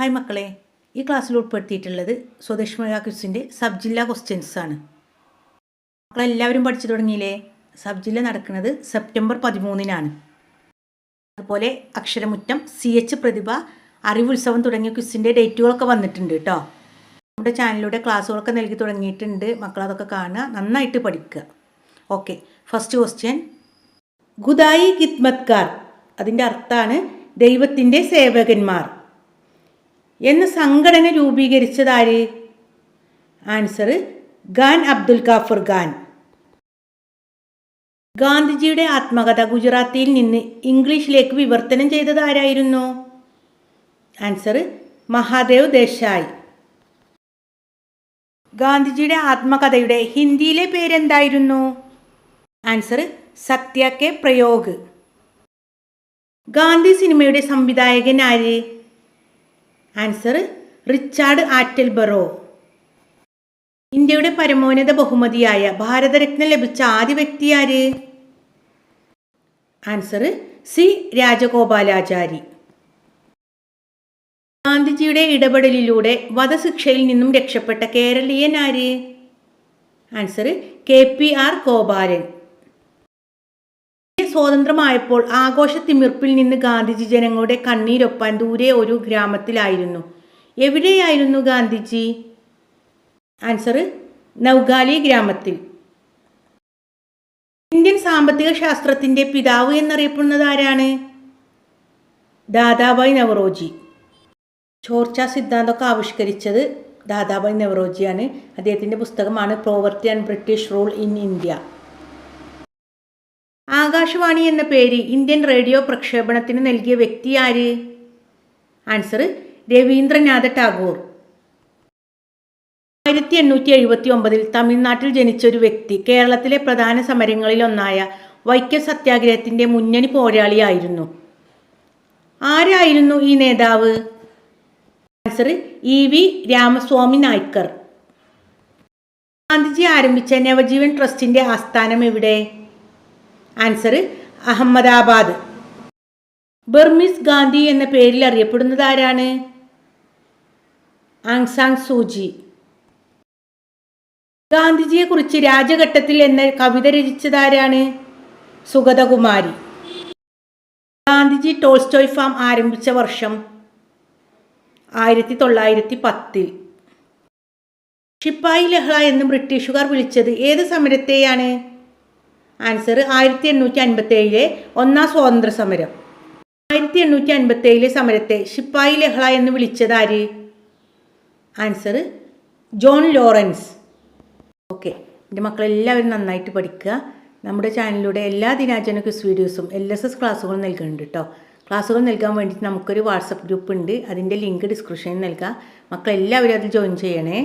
Hi മക്കളെ. ഈ ക്ലാസ്സിൽ ഉൾപ്പെടുത്തിയിട്ടുള്ളത് സ്വദേശ് മഴ ക്വിസിന്റെ സബ് ജില്ലാ ക്വസ്റ്റ്യൻസ് ആണ് മക്കളെല്ലാവരും പഠിച്ചു തുടങ്ങിയില്ലേ? സബ് ജില്ല നടക്കുന്നത് സെപ്റ്റംബർ പതിമൂന്നിനാണ്. അതുപോലെ അക്ഷരമുറ്റം സി എച്ച് പ്രതിഭ അറിവുത്സവം തുടങ്ങിയ ക്വിസിന്റെ ഡേറ്റുകളൊക്കെ വന്നിട്ടുണ്ട് കേട്ടോ നമ്മുടെ ചാനലിലൂടെ ക്ലാസ്സുകളൊക്കെ നൽകി തുടങ്ങിയിട്ടുണ്ട്. മക്കളതൊക്കെ കാണുക. നന്നായിട്ട് പഠിക്കുക. Okay first question Khudai Khidmatgar അതിന്റെ അർത്ഥമാണ് ദൈവത്തിന്റെ സേവകന്മാർ. എന്ന സംഘടന രൂപീകരിച്ചതാര്? ആൻസർ ഖാൻ അബ്ദുൽ ഗാഫർ ഖാൻ. ഗാന്ധിജിയുടെ ആത്മകഥ ഗുജറാത്തിയിൽ നിന്ന് ഇംഗ്ലീഷിലേക്ക് വിവർത്തനം ചെയ്തത് ആരായിരുന്നു? ആൻസർ മഹാദേവ് ദേശായി. ഗാന്ധിജിയുടെ ആത്മകഥയുടെ ഹിന്ദിയിലെ പേരെന്തായിരുന്നു? ആൻസർ സത്യ കെ പ്രയോഗ്. ഗാന്ധി സിനിമയുടെ സംവിധായകൻ ആര്? ആൻസർ റിച്ചാർഡ് ആറ്റൽബറോ ഇന്ത്യയുടെ പരമോന്നത ബഹുമതിയായ ഭാരതരത്ന ലഭിച്ച ആദ്യ വ്യക്തി ആര്? Answer C Rajagopalachari. ഗാന്ധിജിയുടെ ഇടപെടലിലൂടെ വധശിക്ഷയിൽ നിന്നും രക്ഷപ്പെട്ട കേരളീയൻ ആര്? Answer K P R Gopalan. India ആഘോഷ തിമിർപ്പിൽ നിന്ന് ഗാന്ധിജി ജനങ്ങളുടെ കണ്ണീരൊപ്പാൻ ദൂരെ ഒരു ഗ്രാമത്തിലായിരുന്നു. എവിടെയായിരുന്നു ഗാന്ധിജി? ആൻസർ നൗഗാലി ഗ്രാമത്തിൽ. ഇന്ത്യൻ സാമ്പത്തിക ശാസ്ത്രത്തിന്റെ പിതാവ് എന്നറിയപ്പെടുന്നത് ആരാണ്? ദാദാബായ് നവറോജി. ചോർച്ച സിദ്ധാന്തമൊക്കെ ആവിഷ്കരിച്ചത് ദാദാബായ് നവറോജിയാണ്. അദ്ദേഹത്തിന്റെ പുസ്തകമാണ് poverty and British rule in India Akashvani എന്ന പേര് ഇന്ത്യൻ റേഡിയോ പ്രക്ഷേപണത്തിന് നൽകിയ വ്യക്തി ആര്? ആൻസർ രവീന്ദ്രനാഥ ടാഗോർ. ആയിരത്തി എണ്ണൂറ്റി എഴുപത്തി ഒമ്പതിൽ തമിഴ്നാട്ടിൽ ജനിച്ച ഒരു വ്യക്തി കേരളത്തിലെ പ്രധാന സമരങ്ങളിലൊന്നായ വൈക്കം സത്യാഗ്രഹത്തിന്റെ മുന്നണി പോരാളിയായിരുന്നു. ആരായിരുന്നു ഈ നേതാവ്? Answer E V Ramaswamy Naicker. Gandhiji ആരംഭിച്ച നവജീവൻ ട്രസ്റ്റിന്റെ ആസ്ഥാനം എവിടെ? ആൻസർ അഹമ്മദാബാദ് ബർമിസ് ഗാന്ധി എന്ന പേരിൽ അറിയപ്പെടുന്നത് ആരാണ്? ആങ്സാങ് സൂചി ഗാന്ധിജിയെക്കുറിച്ച് രാജഘട്ടത്തിൽ എന്ന കവിത രചിച്ചതാരാണ് സുഗതകുമാരി. ഗാന്ധിജി ടോൾസ്റ്റോയ് ഫാം ആരംഭിച്ച വർഷം ആയിരത്തി തൊള്ളായിരത്തി പത്തിൽ ഷിപ്പായി ലഹള എന്ന് ബ്രിട്ടീഷുകാർ വിളിച്ചത് ഏത് സമരത്തെയാണ്? ആൻസർ ആയിരത്തി എണ്ണൂറ്റി അൻപത്തി ഏഴിലെ ഒന്നാം സ്വാതന്ത്ര്യ സമരം ആയിരത്തി എണ്ണൂറ്റി അൻപത്തി ഏഴിലെ സമരത്തെ ഷിപ്പായി ലഹള എന്ന് വിളിച്ചത് ആര്? Answer John Lawrence. ഓക്കെ എന്റെ മക്കളെല്ലാവരും നന്നായിട്ട് പഠിക്കുക. നമ്മുടെ ചാനലിലൂടെ എല്ലാ ദിനാചരണ ക്വിസ് വീഡിയോസും എൽ എസ് എസ് ക്ലാസ്സുകളും നൽകുന്നുണ്ട് കേട്ടോ ക്ലാസ്സുകൾ നൽകാൻ വേണ്ടിയിട്ട് നമുക്കൊരു വാട്സപ്പ് ഗ്രൂപ്പ് ഉണ്ട്. അതിന്റെ ലിങ്ക് ഡിസ്ക്രിപ്ഷനിൽ നൽകാം. മക്കളെല്ലാവരും അതിൽ ജോയിൻ ചെയ്യണേ.